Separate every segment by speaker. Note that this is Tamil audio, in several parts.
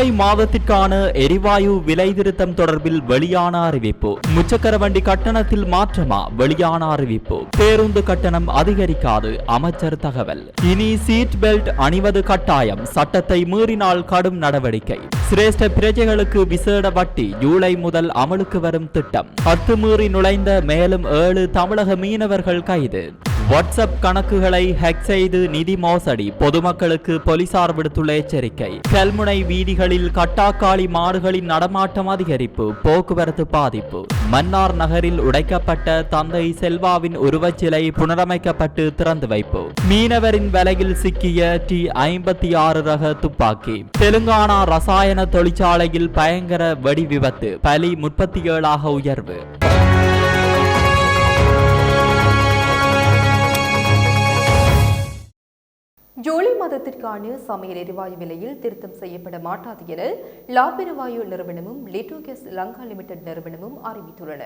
Speaker 1: ஜூலை மாதத்திற்கான எரிவாயு விலை திருத்தம் தொடர்பில் வெளியான அறிவிப்பு. முச்சக்கர வண்டி கட்டணத்தில் மாற்றமா? வெளியான அறிவிப்பு. பேருந்து கட்டணம் அதிகரிக்காது அமைச்சர் தகவல். இனி சீட் பெல்ட் அணிவது கட்டாயம் சட்டத்தை மீறினால் கடும் நடவடிக்கை. சிரேஷ்ட பிரஜைகளுக்கு விசேட வட்டி ஜூலை முதல் அமலுக்கு வரும் திட்டம். அத்துமீறி நுழைந்த மேலும் ஏழு தமிழக மீனவர்கள் கைது. வாட்ஸ்அப் கணக்குகளை ஹேக் செய்து நிதி மோசடி. பொதுமக்களுக்கு போலீசார் விடுத்துள்ள எச்சரிக்கை. கல்முனை வீதிகளில் கட்டாக்காளி மாடுகளின் நடமாட்டம் அதிகரிப்பு போக்குவரத்து பாதிப்பு. மன்னார் நகரில் உடைக்கப்பட்ட தந்தை செல்வாவின் உருவச்சிலை புனரமைக்கப்பட்டு திறந்து வைப்பு. மீனவரின் வலையில் சிக்கிய டி ஐம்பத்தி ஆறு ரக துப்பாக்கி. தெலுங்கானா ரசாயன தொழிற்சாலையில் பயங்கர வெடி விபத்து பலி முப்பத்தி ஏழாக உயர்வு.
Speaker 2: ஜூலை மாதத்திற்கான சமையல் எரிவாயு விலையில் திருத்தம் செய்யப்பட மாட்டாது என லாபெரிவாயு நிறுவனமும் லிட்டோகேஸ் லங்கா லிமிடெட் நிறுவனமும் அறிவித்துள்ளன.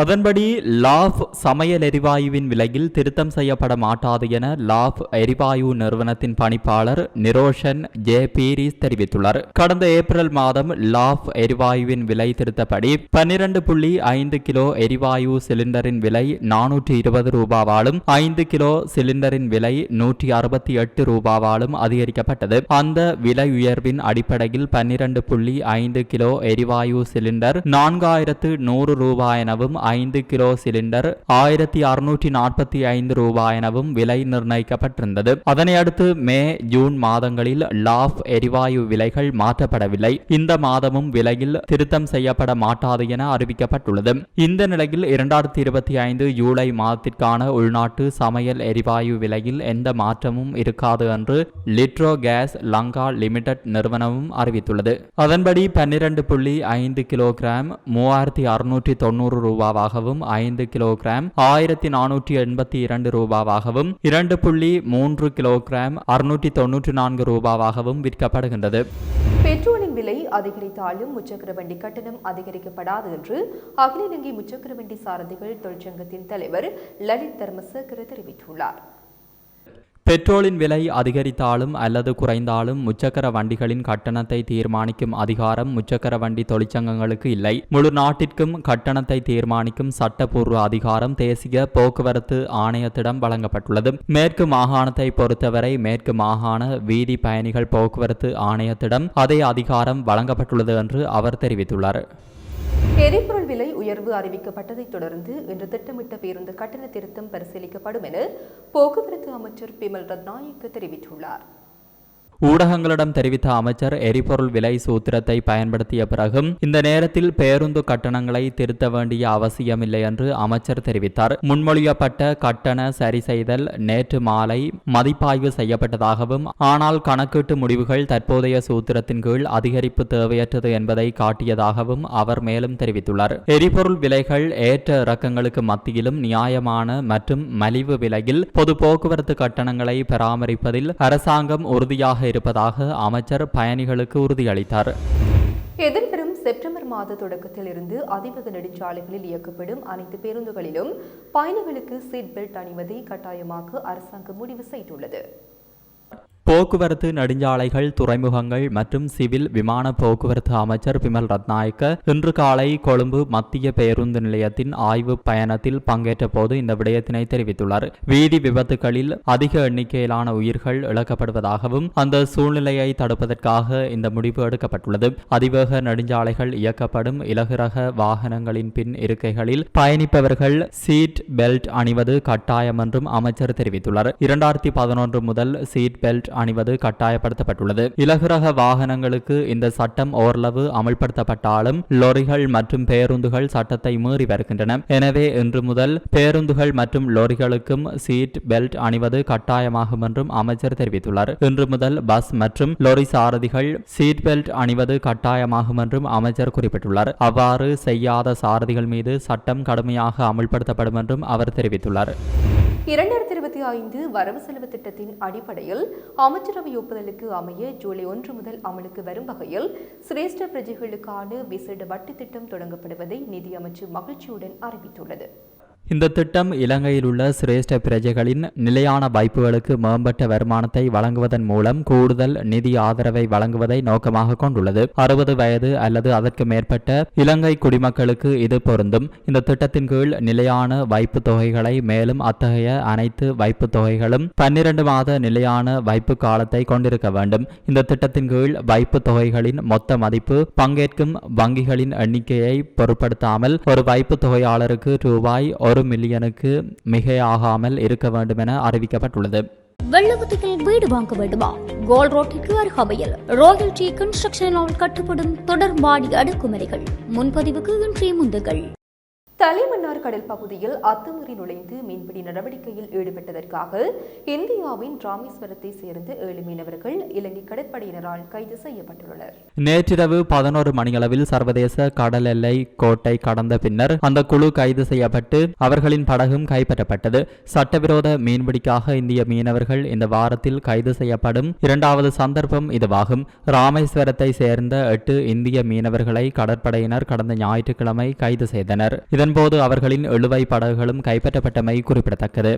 Speaker 1: அதன்படி லாஃப் சமையல் எரிவாயுவின் விலையில் திருத்தம் செய்யப்பட மாட்டாது என லாஃப் எரிவாயு நிறுவனத்தின் பணிப்பாளர் நிரோஷன் ஜே. பீரிஸ் தெரிவித்துள்ளார். கடந்த ஏப்ரல் மாதம் லாஃப் எரிவாயுவின் விலை திருத்தப்படி பன்னிரண்டு புள்ளி ஐந்து கிலோ எரிவாயு சிலிண்டரின் விலை நானூற்றி இருபது ரூபாவாலும் ஐந்து கிலோ சிலிண்டரின் விலை நூற்றி அறுபத்தி எட்டு ரூபாவாலும் அதிகரிக்கப்பட்டது. அந்த விலை உயர்வின் அடிப்படையில் பன்னிரண்டு புள்ளி ஐந்து கிலோ எரிவாயு சிலிண்டர் நான்காயிரத்து நூறு ரூபாய் எனவும் ஐந்து கிலோ சிலிண்டர் ஆயிரத்தி அறுநூற்றி நாற்பத்தி ஐந்து ரூபாய் எனவும் விலை நிர்ணயிக்கப்பட்டிருந்தது. அதனை அடுத்து மே ஜூன் மாதங்களில் லாஃப் எரிவாயு விலைகள் மாற்றப்படவில்லை. இந்த மாதமும் விலையில் திருத்தம் செய்யப்பட மாட்டாது என அறிவிக்கப்பட்டுள்ளது. இந்த நிலையில் இரண்டாயிரத்தி இருபத்தி ஐந்து ஜூலை மாதத்திற்கான உள்நாட்டு சமையல் எரிவாயு விலையில் எந்த மாற்றமும் இருக்காது என்று லிட்ரோ கேஸ் லங்கா லிமிடெட் நிறுவனமும் அறிவித்துள்ளது. அதன்படி பன்னிரண்டு புள்ளி ஐந்து கிலோகிராம் மூவாயிரத்தி அறுநூற்றி தொண்ணூறு ரூபாவாகவும் ஐந்து கிலோகிராம் ஆயிரத்தி நானூற்றி எண்பத்தி இரண்டு ரூபாவாகவும் இரண்டு புள்ளி மூன்று கிலோகிராம் அறுநூற்றி தொன்னூற்றி நான்கு ரூபாவாகவும் விற்கப்படுகின்றது.
Speaker 2: பெட்ரோலின் விலை அதிகரித்தாலும் முச்சக்கர வண்டி கட்டணம் அதிகரிக்கப்படாது என்று அகில இலங்கை முச்சக்கர வண்டி சாரதிகள் தொழிற்சங்கத்தின் தலைவர் லலித் தர்மசேகர தெரிவித்துள்ளார்.
Speaker 1: பெட்ரோலின் விலை அதிகரித்தாலும் அல்லது குறைந்தாலும் முச்சக்கர வண்டிகளின் கட்டணத்தை தீர்மானிக்கும் அதிகாரம் முச்சக்கர வண்டி தொழிற்சங்கங்களுக்கு இல்லை. முழு நாட்டிற்கும் கட்டணத்தை தீர்மானிக்கும் சட்டப்பூர்வ அதிகாரம் தேசிய போக்குவரத்து ஆணையத்திடம் வழங்கப்பட்டுள்ளது. மேற்கு மாகாணத்தை பொறுத்தவரை மேற்கு மாகாண வீதி பயணிகள் போக்குவரத்து ஆணையத்திடம் அதே அதிகாரம் வழங்கப்பட்டுள்ளது என்று அவர் தெரிவித்துள்ளார்.
Speaker 2: எரிபொருள் விலை உயர்வு அறிவிக்கப்பட்டதைத் தொடர்ந்து இன்று திட்டமிட்ட பேருந்து கட்டண திருத்தம் பரிசீலிக்கப்படும் என போக்குவரத்து அமைச்சர் பிமல் ரத்நாயக்க தெரிவித்துள்ளார்.
Speaker 1: ஊடகங்களிடம் தெரிவித்த அமைச்சர் எரிபொருள் விலை சூத்திரத்தை பயன்படுத்திய பிறகும் இந்த நேரத்தில் பேருந்து கட்டணங்களை திருத்த வேண்டிய அவசியமில்லை என்று அமைச்சர் தெரிவித்தார். முன்மொழியப்பட்ட கட்டண சரி செய்தல் நேற்று மாலை மதிப்பாய்வு செய்யப்பட்டதாகவும் ஆனால் கணக்கீட்டு முடிவுகள் தற்போதைய சூத்திரத்தின் கீழ் அதிகரிப்பு தேவையற்றது என்பதை காட்டியதாகவும் அவர் மேலும் தெரிவித்துள்ளார். எரிபொருள் விலைகள் ஏற்ற இறக்கங்களுக்கு மத்தியிலும் நியாயமான மற்றும் மலிவு விலையில் பொது போக்குவரத்து கட்டணங்களை பராமரிப்பதில் அரசாங்கம் உறுதியாக இருப்பதாக அமைச்சர் பயணிகளுக்கு உறுதியளித்தார்.
Speaker 2: எதிர்வரும் செப்டம்பர் மாத தொடக்கத்தில் இருந்து அதிவேக நெடுஞ்சாலைகளில் இயக்கப்படும் அனைத்து பேருந்துகளிலும் பயணிகளுக்கு சீட் பெல்ட் அணிவதை கட்டாயமாக்க அரசாங்கம் முடிவு செய்துள்ளது.
Speaker 1: போக்குவரத்து நெடுஞ்சாலைகள் துறைமுகங்கள் மற்றும் சிவில் விமான போக்குவரத்து அமைச்சர் பிமல் ரத்நாயக்க இன்று காலை கொழும்பு மத்திய பேருந்து நிலையத்தின் ஆய்வு பயணத்தில் பங்கேற்ற போது இந்த விடயத்தினை தெரிவித்துள்ளார். வீதி விபத்துகளில் அதிக எண்ணிக்கையிலான உயிர்கள் இழக்கப்படுவதாகவும் அந்த சூழ்நிலையை தடுப்பதற்காக இந்த முடிவு எடுக்கப்பட்டுள்ளது. அதிவேக நெடுஞ்சாலைகள் இயக்கப்படும் இலகுரக வாகனங்களின் பின் இருக்கைகளில் பயணிப்பவர்கள் சீட் பெல்ட் அணிவது கட்டாயம் என்றும் அமைச்சர் தெரிவித்துள்ளார். இரண்டாயிரத்தி பதினொன்று முதல் சீட் பெல்ட் அணிவது கட்டாயப்படுத்தப்பட்டுள்ளது. இலகுரக வாகனங்களுக்கு இந்த சட்டம் ஓரளவு அமல்படுத்தப்பட்டாலும் லொரிகள் மற்றும் பேருந்துகள் சட்டத்தை மீறி வருகின்றன. எனவே இன்று முதல் பேருந்துகள் மற்றும் லொரிகளுக்கும் சீட் பெல்ட் அணிவது கட்டாயமாகும் என்றும் அமைச்சர் தெரிவித்துள்ளார். இன்று முதல் பஸ் மற்றும் லொரி சாரதிகள் சீட் பெல்ட் அணிவது கட்டாயமாகும் என்றும் அமைச்சர் குறிப்பிட்டுள்ளார். அவ்வாறு செய்யாத சாரதிகள் மீது சட்டம் கடுமையாக அமல்படுத்தப்படும் என்றும் அவர் தெரிவித்துள்ளார்.
Speaker 2: இரண்டாயிரத்தி இருபத்தி ஐந்து வரவு செலவு திட்டத்தின் அடிப்படையில் அமைச்சரவை ஒப்புதலுக்கு அமைய ஜூலை ஒன்று முதல் அமலுக்கு வரும் வகையில் சிரேஷ்ட பிரஜைகளுக்கான விசேட வட்டி திட்டம் தொடங்கப்படுவதை நிதியமைச்சு மகிழ்ச்சியுடன் அறிவித்துள்ளது.
Speaker 1: இந்த திட்டம் இலங்கையில் உள்ள சிரேஷ்ட பிரஜைகளின் நிலையான வாய்ப்புகளுக்கு மேம்பட்ட வருமானத்தை வழங்குவதன் மூலம் கூடுதல் நிதி ஆதரவை வழங்குவதை நோக்கமாக கொண்டுள்ளது. அறுபது வயது அல்லது அதற்கு மேற்பட்ட இலங்கை குடிமக்களுக்கு இது பொருந்தும். இந்த திட்டத்தின் கீழ் நிலையான வைப்பு தொகைகளை மேலும் அத்தகைய அனைத்து வைப்பு தொகைகளும் பன்னிரண்டு மாத நிலையான வைப்பு காலத்தை கொண்டிருக்க வேண்டும். இந்த திட்டத்தின் கீழ் வைப்பு தொகைகளின் மொத்த மதிப்பு பங்கேற்கும் வங்கிகளின் எண்ணிக்கையை பொருட்படுத்தாமல் ஒரு வைப்பு தொகையாளருக்கு ரூபாய் ஒரு மில்லியனுக்கு மிகையாகாமல் இருக்க வேண்டும் என அறிவிக்கப்பட்டுள்ளது.
Speaker 3: வெள்ளவத்தையில் வீடு வாங்க வேண்டுமா? கோல் ரோட்டிற்கு அருகாமையில் ராயல் டி கன்ஸ்ட்ரக்ஷனால் கட்டுப்படும் தொடர் மாடி அடுக்குமுறைகள் முன்பதிவுக்கு இன்றைய முந்துகள்.
Speaker 2: தலைமன்னார் கடல் பகுதியில் அத்துமீறி நுழைந்து மீன்பிடி நடவடிக்கையில் ஈடுபட்டதற்காக இந்தியாவின் ராமேஸ்வரத்தை சேர்ந்த ஏழு மீனவர்கள் இலங்கை கடற்படையினரால் கைது செய்யப்பட்டுள்ளனர்.
Speaker 1: நேற்றிரவு பதினோரு மணியளவில் சர்வதேச கடல் எல்லை கோட்டை கடந்த பின்னர் அந்த குழு கைது செய்யப்பட்டு அவர்களின் படகும் கைப்பற்றப்பட்டது. சட்டவிரோத மீன்பிடிக்காக இந்திய மீனவர்கள் இந்த வாரத்தில் கைது செய்யப்படும் இரண்டாவது சந்தர்ப்பம் இதுவாகும். ராமேஸ்வரத்தை சேர்ந்த எட்டு இந்திய மீனவர்களை கடற்படையினர் கடந்த ஞாயிற்றுக்கிழமை கைது செய்தனர். இதன்போது அவர்களின் இழுவை படகுகளும் கைப்பற்றப்பட்டமை குறிப்பிடத்தக்கது.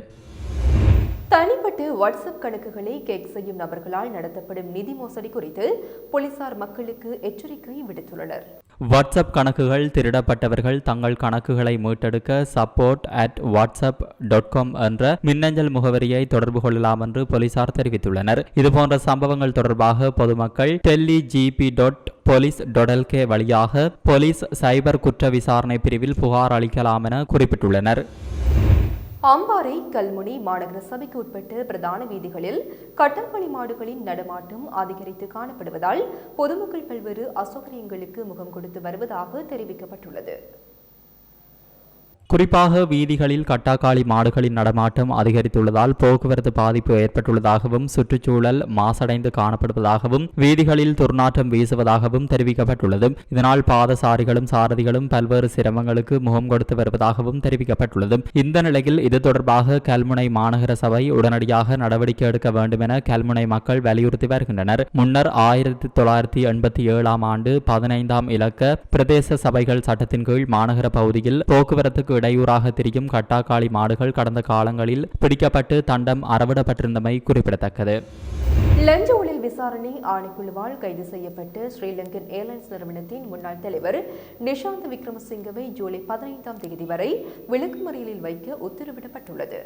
Speaker 2: தனிப்பட்ட வாட்ஸ்அப் கணக்குகளை கேக் செய்யும் நபர்களால் நடத்தப்படும் நிதி மோசடி குறித்து போலீசார் மக்களுக்கு எச்சரிக்கை விடுத்துள்ளனர்.
Speaker 1: வாட்ஸ்அப் கணக்குகள் திருடப்பட்டவர்கள் தங்கள் கணக்குகளை மீட்டெடுக்க support at WhatsApp dot com என்ற மின்னஞ்சல் முகவரியை தொடர்பு கொள்ளலாம் என்று போலீசார் தெரிவித்துள்ளனர். இதுபோன்ற சம்பவங்கள் தொடர்பாக பொதுமக்கள் டெல்லி ஜிபி டாட் போலீஸ் டொடல்கே வழியாக போலீஸ் சைபர் குற்ற விசாரணை பிரிவில் புகார் அளிக்கலாம் என குறிப்பிட்டுள்ளனர்.
Speaker 2: அம்பாறை கல்முனை மாநகர சபைக்கு உட்பட்ட பிரதான வீதிகளில் கட்டப்பள்ளி மாடுகளின் நடமாட்டம் அதிகரித்து காணப்படுவதால் பொதுமக்கள் பல்வேறு அசௌகரியங்களுக்கு முகம் கொடுத்து வருவதாக தெரிவிக்கப்பட்டுள்ளது.
Speaker 1: குறிப்பாக வீதிகளில் கட்டாக்காளி மாடுகளின் நடமாட்டம் அதிகரித்துள்ளதால் போக்குவரத்து பாதிப்பு ஏற்பட்டுள்ளதாகவும் சுற்றுச்சூழல் மாசடைந்து காணப்படுவதாகவும் வீதிகளில் துர்நாற்றம் வீசுவதாகவும் தெரிவிக்கப்பட்டுள்ளது. இதனால் பாதசாரிகளும் சாரதிகளும் பல்வேறு சிரமங்களுக்கு முகம் கொடுத்து வருவதாகவும் தெரிவிக்கப்பட்டுள்ளது. இந்த நிலையில் இது தொடர்பாக கல்முனை மாநகர சபை உடனடியாக நடவடிக்கை எடுக்க வேண்டும் என கல்முனை மக்கள் வலியுறுத்தி வருகின்றனர். முன்னர் ஆயிரத்தி தொள்ளாயிரத்தி எண்பத்தி ஏழாம் ஆண்டு பதினைந்தாம் இலக்க பிரதேச சபைகள் சட்டத்தின் கீழ் மாநகர பகுதியில் போக்குவரத்துக்கு இடையூறாக திரியும் கட்டாக்காளி மாடுகள் கடந்த காலங்களில் பிடிக்கப்பட்டு தண்டம் அறவிடப்பட்டிருந்தமை குறிப்பிடத்தக்கது.
Speaker 2: லஞ்ச ஊழல் விசாரணை ஆணைக்குழுவால் கைது செய்யப்பட்டு ஸ்ரீலங்கன் ஏர்லைன்ஸ் நிறுவனத்தின் முன்னாள் தலைவர் நிஷாந்த் விக்ரமசிங்கவை ஜூலை பதினைந்தாம் தேதி வரை விளக்குமறியலில் வைக்க உத்தரவிடப்பட்டுள்ளது.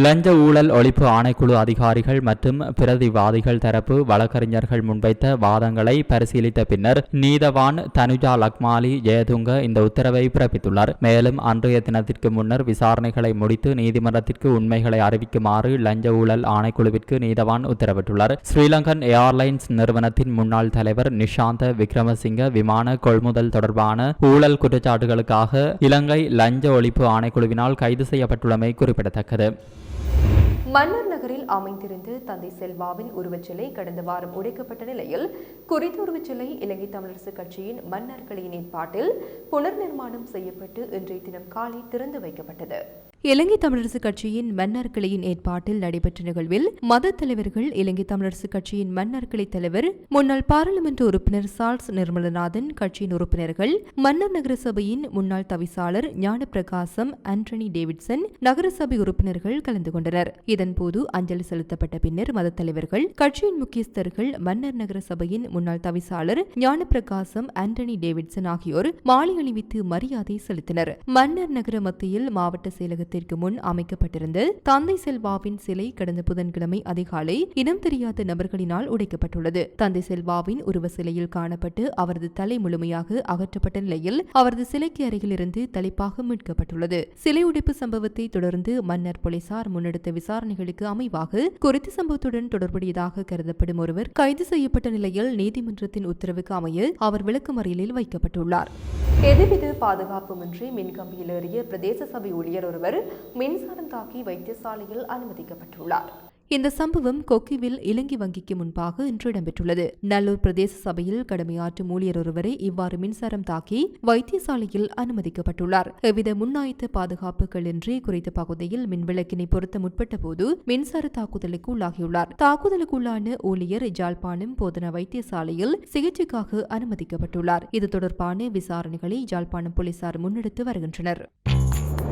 Speaker 1: லஞ்ச ஊழல் ஒழிப்பு ஆணைக்குழு அதிகாரிகள் மற்றும் பிரதிவாதிகள் தரப்பு வழக்கறிஞர்கள் முன்வைத்த வாதங்களை பரிசீலித்த பின்னர் நீதவான் தனுஜா லக்மாலி ஜெயதுங்க இந்த உத்தரவை பிறப்பித்துள்ளார். மேலும் அன்றைய தினத்திற்கு முன்னர் விசாரணைகளை முடித்து நீதிமன்றத்திற்கு உண்மைகளை அறிவிக்குமாறு லஞ்ச ஊழல் ஆணைக்குழுவிற்கு நீதவான் உத்தரவிட்டுள்ளார். ஸ்ரீலங்கன் ஏர்லைன்ஸ் நிறுவனத்தின் முன்னாள் தலைவர் நிஷாந்த விக்ரமசிங்க விமான கொள்முதல் தொடர்பான ஊழல் குற்றச்சாட்டுகளுக்காக இலங்கை லஞ்ச ஒழிப்பு ஆணைக்குழுவினால் கைது செய்யப்பட்டுள்ளமை குறிப்பிடத்தக்கது.
Speaker 2: மன்னர் நகரில் அமைந்திருந்த தந்தை செல்வாவின் உருவச்சிலை கடந்த வாரம் உடைக்கப்பட்ட நிலையில் குறித்த உருவச்சிலை இலங்கை தமிழரசு கட்சியின் மன்னர்களின் ஏற்பாட்டில் புனர் நிர்மாணம் செய்யப்பட்டு இன்றைய தினம் காலை திறந்து வைக்கப்பட்டது. இலங்கை தமிழரசு கட்சியின் மன்னர் கிளையின் ஏற்பாட்டில் நடைபெற்ற நிகழ்வில் மத தலைவர்கள் இலங்கை தமிழரசு கட்சியின் மன்னர் கிளை தலைவர் முன்னாள் பாராளுமன்ற உறுப்பினர் சார்ல்ஸ் நிர்மலநாதன் கட்சியின் உறுப்பினர்கள் மன்னர் நகர சபையின் முன்னாள் தவிசாளர் ஞானப்பிரகாசம் ஆண்டனி டேவிட்சன் நகரசபை உறுப்பினர்கள் கலந்து கொண்டனர். இதன்போது அஞ்சலி செலுத்தப்பட்ட பின்னர் மத தலைவர்கள் கட்சியின் முக்கியஸ்தர்கள் மன்னர் நகர சபையின் முன்னாள் தவிசாளர் ஞானப்பிரகாசம் ஆண்டனி டேவிட்சன் ஆகியோர் மாலை அணிவித்து மரியாதை செலுத்தினர். மன்னர் நகர மத்தியில் மாவட்ட செயலகத்தில் செயலகத்திற்கு முன் அமைக்கப்பட்டிருந்த தந்தை செல்வாவின் சிலை கடந்த புதன்கிழமை அதிகாலை இனம் தெரியாத நபர்களினால் உடைக்கப்பட்டுள்ளது. தந்தை செல்வாவின் உருவ சிலையில் காணப்பட்டு அவரது தலை முழுமையாக அகற்றப்பட்ட நிலையில் அவரது சிலைக்கு அருகில் இருந்து தலைப்பாக மீட்கப்பட்டுள்ளது. சிலை உடைப்பு சம்பவத்தை தொடர்ந்து மன்னர் போலீசார் முன்னெடுத்த விசாரணைகளுக்கு அமைவாக குறித்த சம்பவத்துடன் தொடர்புடையதாக கருதப்படும் ஒருவர் கைது செய்யப்பட்ட நிலையில் நீதிமன்றத்தின் உத்தரவுக்கு அமைய அவர் விளக்குமறியலில் வைக்கப்பட்டுள்ளார். எதுவித பாதுகாப்புமின்றி மின்கம்பியில் ஏறிய பிரதேச சபை ஊழியர் ஒருவர் மின்சாரம் தாக்கி வைத்தியசாலையில் அனுமதிக்கப்பட்டுள்ளார். இந்த சம்பவம் கொக்கிவில் இலங்கை வங்கிக்கு முன்பாக இன்று இடம்பெற்றுள்ளது. நல்லூர் பிரதேச சபையில் கடமையாற்றும் ஊழியர் ஒருவரை இவ்வாறு மின்சாரம் தாக்கி வைத்தியசாலையில் அனுமதிக்கப்பட்டுள்ளார். எவ்வித முன்னாயத்த பாதுகாப்புகளின்றி குறித்த பகுதியில் மின்விளக்கினை பொருத்த முற்பட்ட போது மின்சார தாக்குதலுக்கு உள்ளாகியுள்ளார். தாக்குதலுக்குள்ளான ஊழியர் ஜாழ்ப்பாணம் போதனா வைத்தியசாலையில் சிகிச்சைக்காக அனுமதிக்கப்பட்டுள்ளார். இது தொடர்பான விசாரணைகளை ஜாழ்ப்பாணம் போலீசார் முன்னெடுத்து வருகின்றனர்.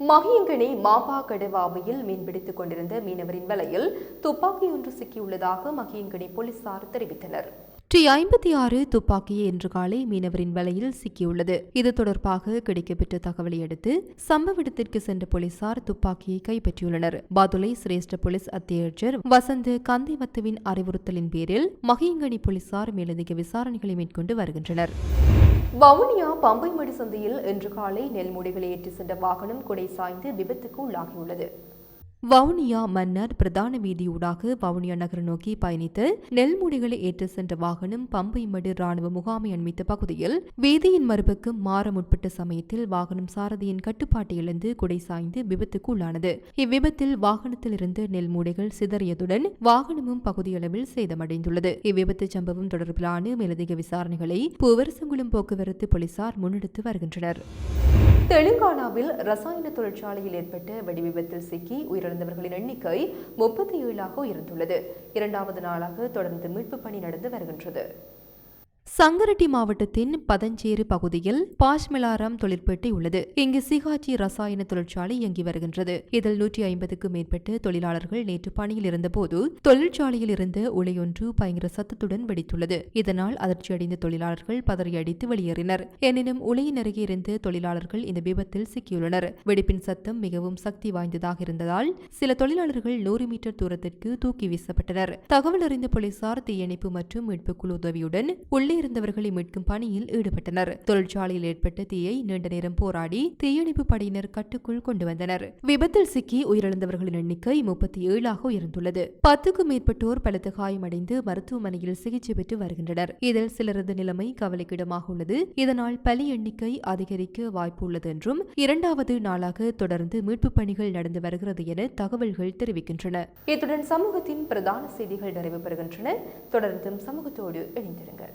Speaker 2: Mahiyangana மாபா கடுவாமையில் மீன்பிடித்துக் கொண்டிருந்த மீனவரின் வலையில் துப்பாக்கி ஒன்று சிக்கியுள்ளதாக மகியங்கனி போலீசார் தெரிவித்தனர். டி ஐம்பத்தி ஆறு துப்பாக்கியை இன்று காலை மீனவரின் வலையில் சிக்கியுள்ளது. இது தொடர்பாக கிடைக்கப்பெற்ற தகவலை அடுத்து சம்பவ இடத்திற்கு சென்ற போலீசார் துப்பாக்கியை கைப்பற்றியுள்ளனர். பாதுளை சிரேஷ்ட போலீஸ் அத்தியட்சர் வசந்த் கந்திவத்துவின் அறிவுறுத்தலின் பேரில் மகியங்கனி போலீசார் மேலதிக விசாரணைகளை மேற்கொண்டு வருகின்றனர். வவுனியா பம்பைமடி சந்தையில் இன்று காலை நெல் மூடைகளை ஏற்றி சென்ற வாகனம் குடை சாய்ந்து விபத்துக்கு உள்ளாகியுள்ளது. வவுனியா மன்னர் பிரதான வீதியூடாக வவுனியா நகர் நோக்கி பயணித்து நெல்முடிகளை ஏற்றுச் ஏற்று சென்ற வாகனம் பம்பைமடு ராணுவ முகாமை அண்மித்த பகுதியில் வீதியின் மறுபக்கம் மாற முற்பட்ட சமயத்தில் வாகனம் சாரதியின் கட்டுப்பாட்டை இழந்து குடை சாய்ந்து விபத்துக்கு உள்ளானது இவ்விபத்தில் வாகனத்தில் இருந்து நெல்மூடைகள் சிதறியதுடன் வாகனமும் பகுதியளவில் சேதமடைந்துள்ளது. இவ்விபத்து சம்பவம் தொடர்பிலான மேலதிக விசாரணைகளை பூவரசங்குளம் போக்குவரத்து போலீசார் முன்னெடுத்து வருகின்றனர். தெலுங்கானாவில் ரசாயன தொழிற்சாலையில் ஏற்பட்ட வெடிவிபத்தில் சிக்கி உயிர் உயிரிழந்தவர்களின் எண்ணிக்கை முப்பத்தி ஏழாக உயர்ந்துள்ளது. இரண்டாவது நாளாக தொடர்ந்து மீட்பு பணி நடந்து வருகின்றது. சங்கரட்டி மாவட்டத்தின் பதஞ்சேறு பகுதியில் பாஷ்மிலாராம் தொழிற்பேட்டை உள்ளது. இங்கு சிகாச்சி ரசாயன தொழிற்சாலை இயங்கி வருகின்றது. இதில் நூற்றி ஐம்பதுக்கும் மேற்பட்ட தொழிலாளர்கள் நேற்று பணியில் இருந்தபோது தொழிற்சாலையில் இருந்த உலையொன்று பயங்கர சத்தத்துடன் வெடித்துள்ளது. இதனால் அதிர்ச்சியடைந்த தொழிலாளர்கள் பதறியடித்து வெளியேறினர். எனினும் உலையின் அருகே இருந்த தொழிலாளர்கள் இந்த விபத்தில் சிக்கியுள்ளனர். வெடிப்பின் சத்தம் மிகவும் சக்தி வாய்ந்ததாக இருந்ததால் சில தொழிலாளர்கள் நூறு மீட்டர் தூரத்திற்கு தூக்கி வீசப்பட்டனர். தகவல் அறிந்த போலீசார் தீயணைப்பு மற்றும் மீட்புக்குழு உதவியுடன் உள்ளே இருந்தவர்களை மீட்கும் பணியில் ஈடுபட்டனர். தொழிற்சாலையில் ஏற்பட்ட தீயை நீண்ட நேரம் போராடி தீயணைப்பு படையினர் கட்டுக்குள் கொண்டு வந்தனர். விபத்தில் சிக்கி உயிரிழந்தவர்களின் எண்ணிக்கை முப்பத்தி ஏழாக உயர்ந்துள்ளது. பத்துக்கும் மேற்பட்டோர் பலத்த காயமடைந்து மருத்துவமனையில் சிகிச்சை பெற்று வருகின்றனர். இதில் சிலரது நிலைமை கவலைக்கிடமாக உள்ளது. இதனால் பலி எண்ணிக்கை அதிகரிக்க வாய்ப்பு உள்ளது என்றும் இரண்டாவது நாளாக தொடர்ந்து மீட்பு பணிகள் நடந்து வருகிறது என தகவல்கள் தெரிவிக்கின்றன. இத்துடன் சமூகத்தின் பிரதான செய்திகள் நிறைவு பெறுகின்றன. தொடர்ந்தும் சமூகத்தோடு இணைந்திருங்கள்.